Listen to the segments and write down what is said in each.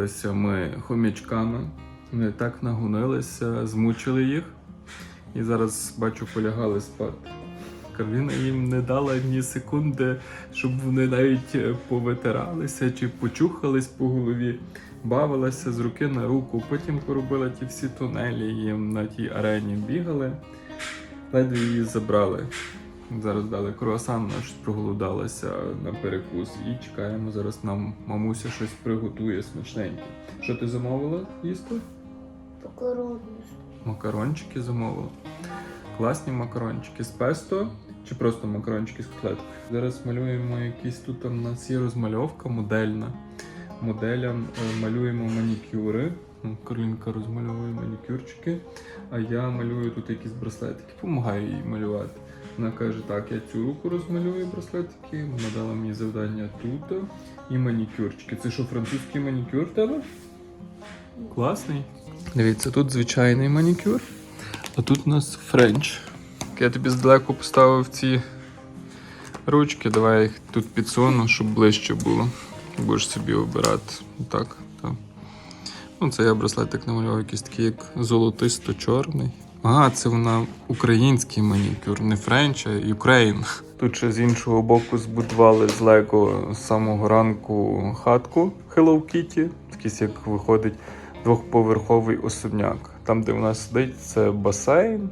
Виспалися ми хомячками. Вони так нагонилися, змучили їх. І зараз бачу, полягали спати. Кароліна їм не дала ні секунди, щоб вони навіть е, повитиралися чи почухались по голові, бавилася з руки на руку, потім поробила ті всі тунелі їм на тій арені бігали, ледве її забрали. Зараз дали круасан, вона щось проголодалася на перекус і чекаємо. Зараз нам мамуся щось приготує смачненьке. Що ти замовила їсти? Покоронно. Макарончики замовила. Класні макарончики з песто чи просто макарончики з котлеткою. Зараз малюємо якісь тут у нас є розмальовка модельна. Моделям е, малюємо манікюри. Ну, Каролінка розмальовує манікюрчики, а я малюю тут якісь браслетики. Помагаю їй малювати. Вона каже, так, я цю руку розмалюю браслетики. Вона дала мені завдання тут і манікюрчики. Це що, французький манікюр в тебе? Класний. Дивіться, тут звичайний манікюр, а тут у нас френч. Я тобі здалеку поставив ці ручки, давай я їх тут підсуну, щоб ближче було. Будеш собі обирати. Так, так. Ну, це я браслетик намалював якийсь такий, як золотисто-чорний. Ага, це вона український манікюр, не френч, а Юкрейн. Тут ще з іншого боку збудували з Лего з самого ранку хатку Hello Kitty. Такий, як виходить двохповерховий особняк. Там, де вона сидить, це басейн.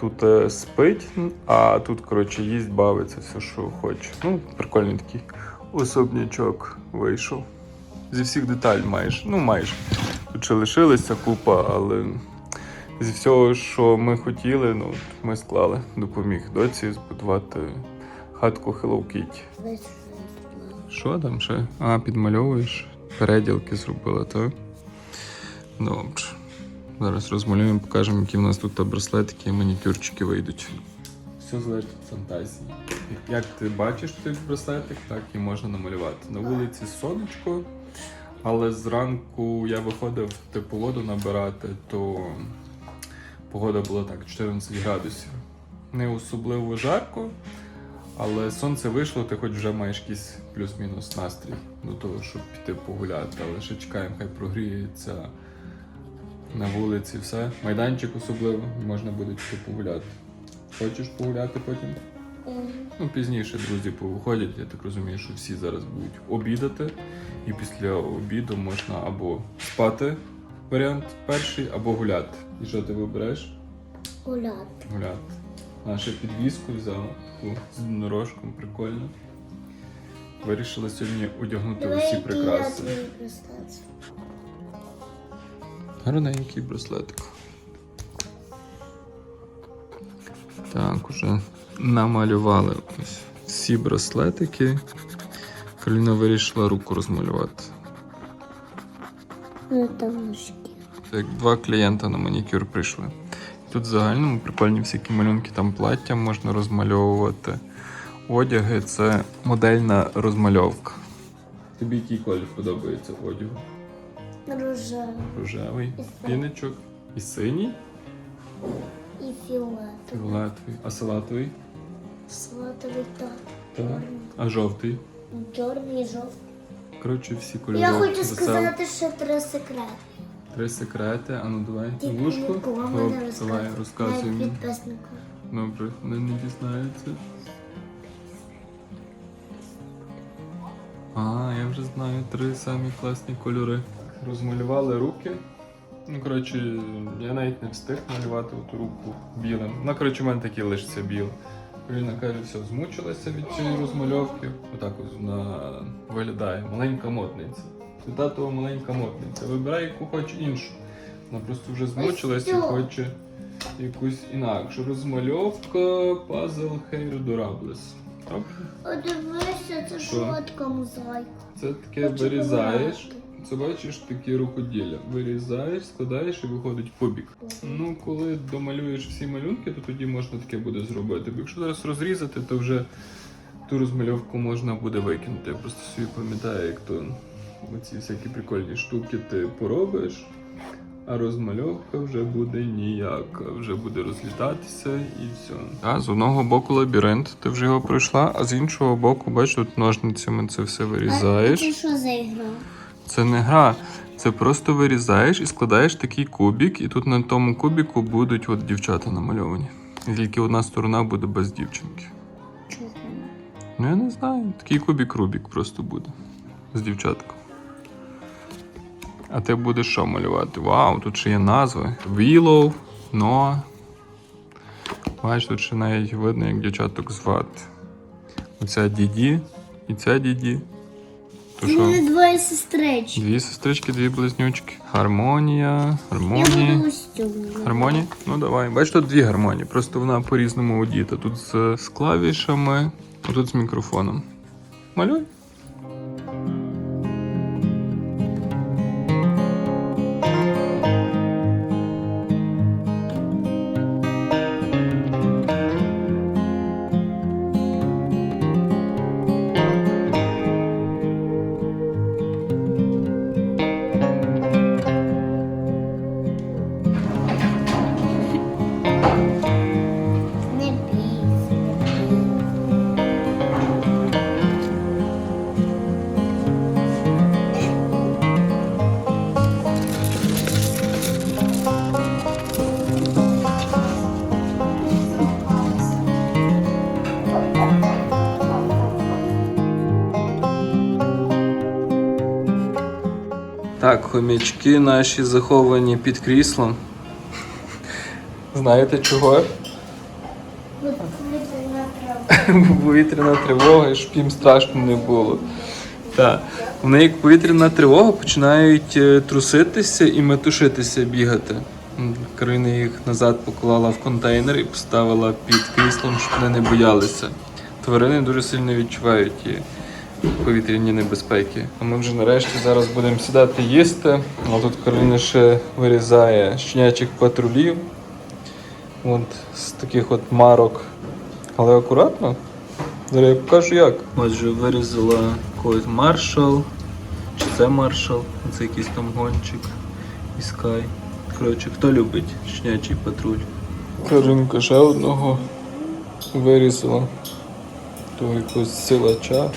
Тут е, спить, а тут, коротше, їсть, бавиться, все, що хоче. Ну, прикольний такий особнячок вийшов. Зі всіх деталей майже. Ну, майже. Тут ще лишилася купа, але зі всього, що ми хотіли, ну, ми склали. Допоміг доці збудувати хатку Hello Kitty. Що там ще? А, підмальовуєш? Переділки зробила, так? Добре. Зараз розмалюємо, покажемо, які в нас тут браслетики і манікюрчики вийдуть. Все залежить від фантазії. Як ти бачиш цей браслетик, так і можна намалювати. На вулиці сонечко, але зранку я виходив типу воду набирати, то погода була так, 14 градусів. Не особливо жарко, але сонце вийшло, ти хоч вже маєш якийсь плюс-мінус настрій до того, щоб піти погуляти. Але ще чекаємо, хай прогріється на вулиці все. Майданчик особливо, можна буде піти погуляти. Хочеш погуляти потім? Ну, пізніше друзі повиходять, я так розумію, що всі зараз будуть обідати. І після обіду можна або спати, варіант перший, або гуляти. І що ти вибереш? Гуляти. Гуляти. Наша підвіску взяла таку з дорожком, прикольно. Вирішили сьогодні одягнути Давай, усі який я твій браслет. Гарненький браслетик. Так, уже намалювали ось всі браслетики. Кароліна вирішила руку розмалювати. Ну. Це як два клієнта на манікюр прийшли. Тут в загальному прикольні всякі малюнки, там плаття можна розмальовувати. Одяги це модельна розмальовка. Тобі який колір подобається одягу? Рожевий Рожевий, І і синій, і фіолетовий. фіолетовий, а салатовий. Салатовий та Так. А жовтий. чорний і жовтий. Коротше, всі кольори. Я хочу сказати ще три секрети. Три секрети. А ну давай. Тільки Вушку. нікому не Добре. Давай, розказуй Навіть мені. підписнику. Добре, вони не дізнаються. А, я вже знаю три самі класні кольори. Розмалювали руки. Ну, коротше, я навіть не встиг малювати оту руку білим. Ну, коротше, в мене такі лишиться біл. Поліна каже, все, змучилася від цієї розмальовки. Отак ось вона виглядає. Маленька модниця. Це татова маленька модниця. Вибирай яку хоче іншу. Вона просто вже змучилася і хоче якусь інакшу. Розмальовка. Добре? О, дивися, це солодка мозаїка. Це таке вирізаєш. Це бачиш такі рукоділля. Вирізаєш, складаєш і виходить кубик. Ну, коли домалюєш всі малюнки, то тоді можна таке буде зробити. Бо якщо зараз розрізати, то вже ту розмальовку можна буде викинути. Я просто собі пам'ятаю, як то оці всякі прикольні штуки ти поробиш, а розмальовка вже буде ніяка, вже буде розлітатися і все. А з одного боку лабіринт, ти вже його пройшла, а з іншого боку, бачиш, тут ножницями це все А вирізаєш. це що за ігра? Це не гра. Це просто вирізаєш і складаєш такий кубик, і тут на тому кубіку будуть от дівчата намальовані. І тільки одна сторона буде без дівчинки. Чого? Ну я не знаю. Такий кубик Рубік просто буде. З дівчатком. А ти будеш що малювати? Вау, тут ще є назви. Willow, Noah. Бачиш, тут ще навіть видно, як дівчаток звати. Оця Діді і ця Діді. То що? Двоє сестрички. Дві сестрички, дві близнючки. Гармонія, Я гармонія. буду ось цю. Гармонії? Ну давай. Бачиш, тут дві гармонії, просто вона по-різному одіта. Тут з, з клавішами, а тут з мікрофоном. Малюй. Так, хомячки наші заховані під кріслом. Знаєте чого? Повітряна трава. Повітряна тривога, щоб їм страшно не було. Так. Вони як повітряна тривога починають е, труситися і метушитися бігати. Карина їх назад поклала в контейнер і поставила під кріслом, щоб вони не боялися. Тварини дуже сильно відчувають ті повітряні небезпеки. А ми вже нарешті зараз будемо сідати їсти. А тут Карина ще вирізає щенячих патрулів. От з таких от марок. Але акуратно. Зараз я покажу як. Отже, вирізала якогось маршал. Чи це маршал? Це якийсь там гончик. І скай. Коротше, хто любить щенячий патруль? Каринка ще одного вирізала. Того якогось силача.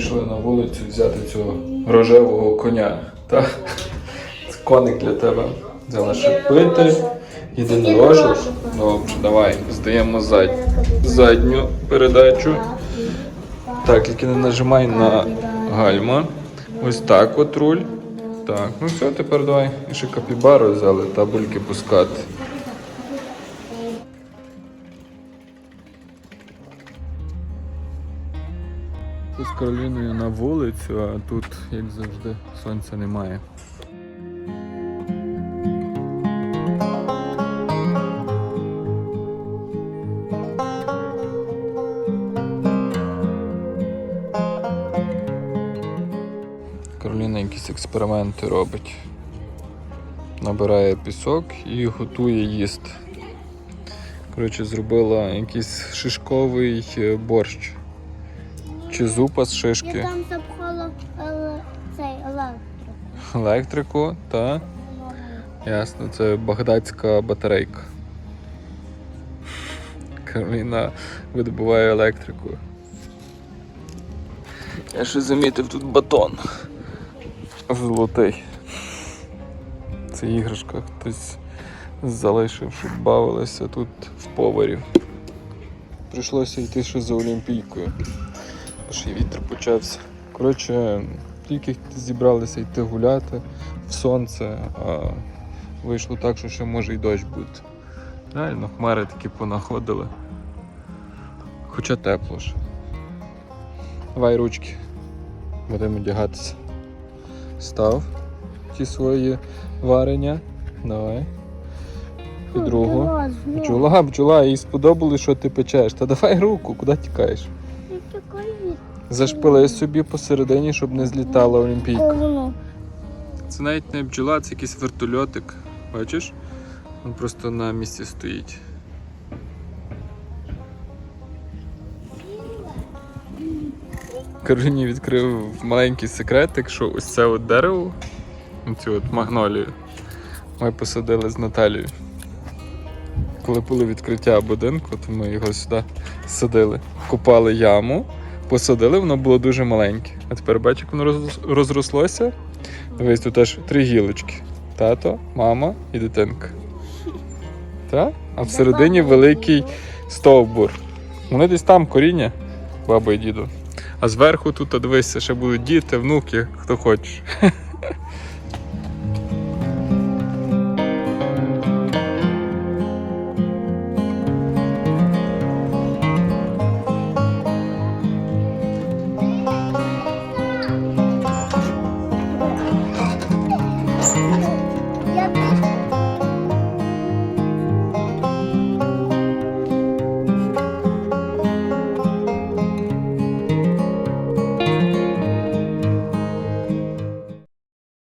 Вирішили на вулицю взяти цього рожевого коня. Та? Це коник для тебе. Взяла ще пити, єдинорожок. Добре, давай, здаємо зад... задню передачу. Так, тільки не нажимай на гальма. Ось так от руль. Так, ну все, тепер давай. І ще капібару взяли та бульки пускати. Тут з Кароліною на вулицю, а тут, як завжди, сонця немає. Кароліна якісь експерименти робить. Набирає пісок і готує їсти. Коротше, зробила якийсь шишковий е, борщ. Чи зупа з Я шишки. там запхала еле- цей електрику. Електрику, та ясно, це багдадська батарейка. Кароліна видобуває електрику. Я ще замітив тут батон. Золотий. Це іграшка хтось залишив, щоб бавилися тут в поварів. Прийшлося йти ще за Олімпійкою. Ще й вітер почався. Коротше, тільки зібралися йти гуляти в сонце, а вийшло так, що ще може й дощ бути. Реально, хмари такі понаходили. Хоча тепло ж. Давай ручки. Будемо одягатися. Став ті свої варення. Давай. І другу. Бджола, бджола, їй сподобалось, що ти печеш. Та давай руку, куди тікаєш? Зашпили собі посередині, щоб не злітала олімпійка. Це навіть не бджола, це якийсь вертольотик. Бачиш? Він просто на місці стоїть. Кароліні відкрив маленький секретик, що ось це от дерево, цю от магнолію, ми посадили з Наталією. Коли було відкриття будинку, то ми його сюди садили. Копали яму, посадили, воно було дуже маленьке. А тепер бачиш, як воно розрослося. Дивись, тут аж три гілочки: тато, мама і дитинка. Та? А всередині великий стовбур. Вони десь там коріння, баба і діду. А зверху тут, дивися, ще будуть діти, внуки, хто хоче.